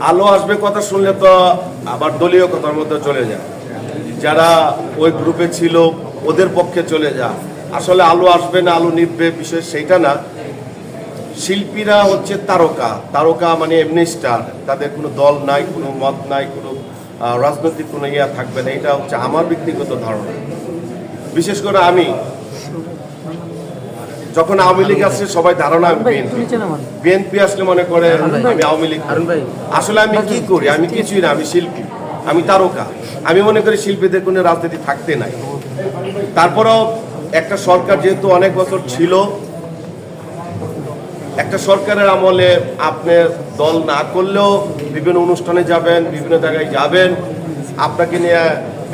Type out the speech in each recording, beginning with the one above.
আলো আসবে কথা শুনলে তো আবার দলীয় কথার মধ্যে চলে যায়। যারা ওই গ্রুপে ছিল, ওদের পক্ষে চলে যা আসলে আলো আসবে না, আলো নিভবে বিষয় সেইটা না। শিল্পীরা হচ্ছে তারকা। তারকা মানে এমনি স্টার। তাদের কোনো দল নাই, কোনো মত নাই, কোনো রাজনৈতিক কোনো ইয়া থাকবে না। এটা হচ্ছে আমার ব্যক্তিগত ধারণা। বিশেষ করে আমি। যখন আওয়ামী লীগ আসছে সবাই ধারণা বিএনপি। বিএনপি আসলে মনে করে আমি আওয়ামী লীগ। আসলে আমি কি করি? আমি কিছুই না আমি শিল্পী আমি তারকা। আমি মনে করি শিল্পীদের কোনো রাজনীতি থাকতে নাই। তারপরেও একটা সরকার যেহেতু অনেক বছর ছিল একটা সরকারের আমলে আপনি দল না করলেও বিভিন্ন অনুষ্ঠানে যাবেন বিভিন্ন জায়গায় যাবেন। আপনাকে নিয়ে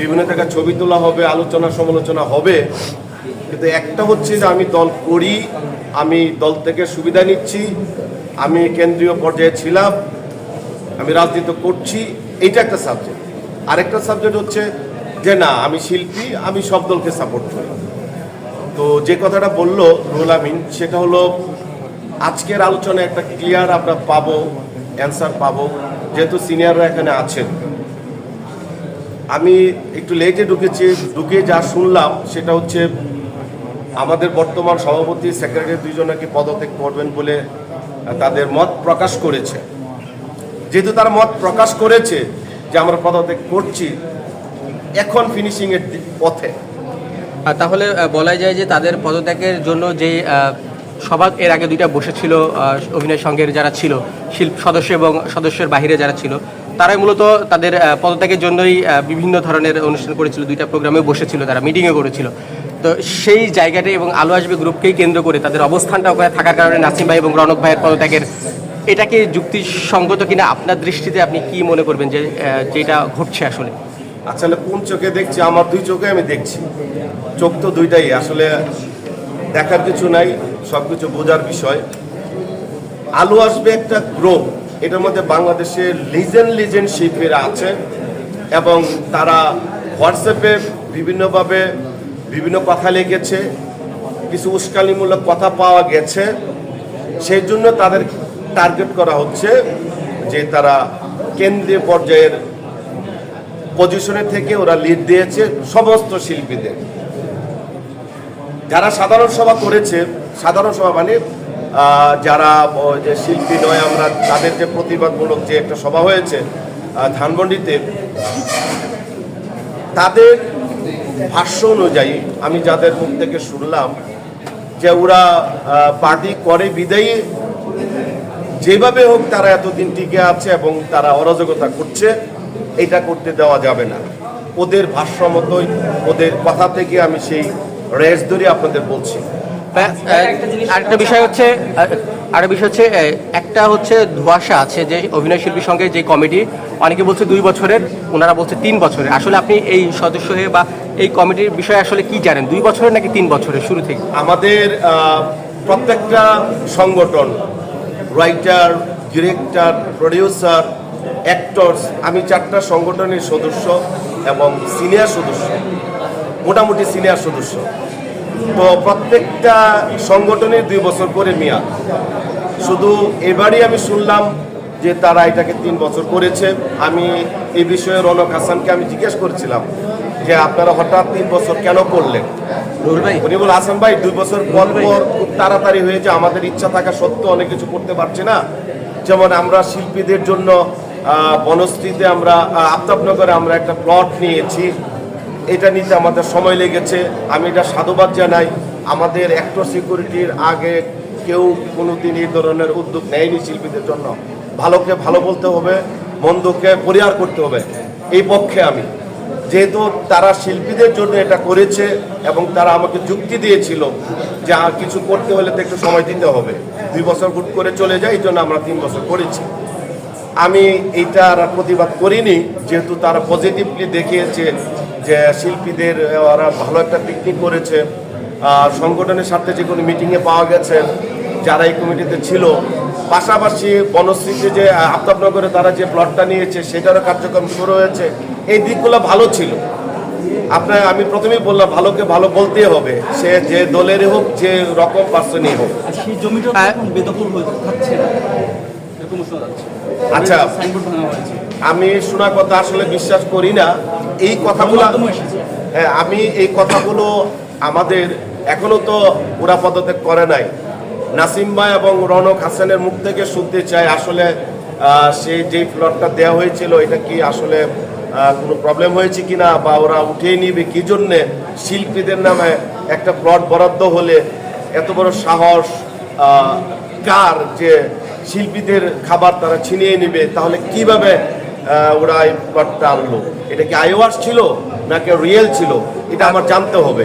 বিভিন্ন জায়গায় ছবি তোলা হবে আলোচনা সমালোচনা হবে। কিন্তু একটা হচ্ছে যে আমি দল করি, আমি দল থেকে সুবিধা নিচ্ছি, আমি কেন্দ্রীয় পর্যায়ে ছিলাম, আমি রাজনীতি করছি, এইটা একটা সাবজেক্ট আরেকটা সাবজেক্ট হচ্ছে যে না, আমি শিল্পী, আমি সব দলকে সাপোর্ট করি। তো যে কথাটা বলল রুহুল আমিন, সেটা হলো আজকের আলোচনায় একটা ক্লিয়ার আমরা পাবো অ্যান্সার পাবো, যেহেতু সিনিয়ররা এখানে আছেন। আমি একটু লেটে ঢুকেছি, ঢুকে যা শুনলাম, সেটা হচ্ছে আমাদের বর্তমান সভাপতি, সেক্রেটারি দুইজনকে পদত্যাগ করবেন বলে তাদের মত প্রকাশ করেছে। যেহেতু তার মত প্রকাশ করেছে যে আমরা পদত্যাগ করছি, এখন ফিনিশিং এর পথে। তাহলে বলা যায় যে তাদের পদত্যাগের জন্য যে সভা এর আগে দুইটা বসেছিল অভিনয় সংঘের যারা ছিল, শিল্প সদস্য এবং সদস্যের বাইরে যারা ছিল, তারাই মূলত তাদের পদত্যাগের জন্যই বিভিন্ন ধরনের অনুষ্ঠান করেছিল, দুইটা প্রোগ্রামে বসেছিল, তারা মিটিংয়ে করেছিল। তো সেই জায়গাটা এবং আলো আসবে গ্রুপকেই কেন্দ্র করে তাদের অবস্থানটা ওখানে থাকার কারণে নাসিম ভাই এবং রনক ভাইয়ের পদত্যাগের এটা কি যুক্তিসঙ্গত কিনা আপনার দৃষ্টিতে আপনি কি মনে করবেন যে যেটা ঘটছে আসলে? আসলে কোন চোখে দেখছি? আমার দুই চোখে আমি দেখছি। চোখ তো দুইটাই। আসলে দেখার কিছু নাই সব কিছু বোঝার বিষয়। আলু আসবে একটা গ্রুপ এটার মধ্যে বাংলাদেশের লিজেন্ড লিজেন্ড শিল্পীরা আছে এবং তারা হোয়াটসঅ্যাপে বিভিন্নভাবে বিভিন্ন কথা লেগেছে কিছু উস্কানিমূলক কথা পাওয়া গেছে। সেই জন্য তাদের টার্গেট করা হচ্ছে যে তারা কেন্দ্রীয় পর্যায়ের পজিশনে থেকে ওরা লিড দিয়েছে সমস্ত শিল্পীদের। যারা সাধারণ সভা করেছে, সাধারণ সভা মানে যারা যে শিল্পী নয় আমরা, তাদের যে প্রতিবাদমূলক যে একটা সভা হয়েছে ধানমন্ডিতে, তাদের ভাষ্য অনুযায়ী আমি যাদের মুখ থেকে শুনলাম যে ওরা পার্টি করে বিদায়ী, যেভাবে হোক তারা এতদিন টিকে আছে এবং তারা অরাজকতা করছে, এটা করতে দেওয়া যাবে না। ওদের ভাষ্য মতোই, ওদের কথা থেকে আমি সেই রেস ধরে আপনাদের বলছি। আরেকটা বিষয় হচ্ছে আরেকটা বিষয় হচ্ছে একটা হচ্ছে ধোয়াশা আছে যে অভিনয় শিল্পীর সঙ্গে যে কমিটি, অনেকে বলছে দুই বছরের, ওনারা বলছে তিন বছরের। আসলে আপনি এই সদস্য হয়ে বা এই কমিটির বিষয়ে আসলে কি জানেন? দুই বছরের নাকি তিন বছরের শুরু থেকে? আমাদের প্রত্যেকটা সংগঠন রাইটার ডিরেক্টর প্রডিউসার অ্যাক্টরস আমি চারটা সংগঠনের সদস্য এবং সিনিয়র সদস্য, মোটামুটি সিনিয়র সদস্য। তো প্রত্যেকটা সংগঠনের দুই বছর করে মেয়াদ। শুধু এবারই আমি শুনলাম যে তারা এটাকে তিন বছর করেছে। আমি এই বিষয়ে রনক হাসানকে আমি জিজ্ঞেস করেছিলাম যে আপনারা হঠাৎ তিন বছর কেন করলেন? রুহুল ভাই। উনি বলে হাসান ভাই দুই বছর পর পর খুব তাড়াতাড়ি হয়েছে আমাদের ইচ্ছা থাকা সত্ত্বেও অনেক কিছু করতে পারছে না। যেমন আমরা শিল্পীদের জন্য বনশ্রীতে আমরা আফতাবনগরে আমরা একটা প্লট নিয়েছি। এটা নিতে আমাদের সময় লেগেছে। আমি এটা সাধুবাদ জানাই। আমাদের অ্যাক্টর সিকিউরিটির আগে কেউ কোনোদিন এই ধরনের উদ্যোগ নেয়নি শিল্পীদের জন্য। ভালোকে ভালো বলতে হবে মন্দকে পরিহার করতে হবে। এই পক্ষে আমি। যেহেতু তারা শিল্পীদের জন্য এটা করেছে এবং তারা আমাকে যুক্তি দিয়েছিল যে আর কিছু করতে হলে তো একটু সময় দিতে হবে। দুই বছর হুট করে চলে যায়, এই জন্য আমরা তিন বছর করেছি। আমি এইটার প্রতিবাদ করিনি, যেহেতু তারা পজিটিভলি দেখিয়েছে যে শিল্পীদের, ওরা ভালো একটা পিকনিক করেছে সংগঠনের স্বার্থে যে কোনো মিটিংয়ে পাওয়া গেছে। যারা এই কমিটিতে ছিল পাশাপাশি বনশ্রীতে যে আফতাবনগরে তারা যে প্লটটা নিয়েছে সেটারও কার্যক্রম শুরু হয়েছে। এই দিকগুলো ভালো ছিল। আপনার আমি প্রথমেই বললাম ভালোকে ভালো বলতেই হবে। সে যে দলের হোক যে রকম পার্সনই হোক। জমিটা হ্যাঁ। এখন বেদখল হয়ে থাকছে? না এরকম শোনা যাচ্ছে। আচ্ছা আমি শোনা কথা আসলে বিশ্বাস করি না। এই কথাগুলো হ্যাঁ আমি এই কথাগুলো আমাদের এখনও তো ওরা পদত্যাগ করে নাই। নাসিম ভাই এবং রনক হাসানের মুখ থেকে শুনতে চাই আসলে আহ, সে যে প্লটটা দেওয়া হয়েছিল এটা কি আসলে কোনো প্রবলেম হয়েছে কিনা বা ওরা উঠিয়ে নিবে? কি জন্যে শিল্পীদের নামে একটা প্লট বরাদ্দ হলে এত বড় সাহস কার যে শিল্পীদের খাবার তারা ছিনিয়ে নেবে? তাহলে কীভাবে ওরা এই প্লটটা আনলো? এটা কি আইওয়াস ছিল নাকি রিয়েল ছিল? এটা আমার জানতে হবে।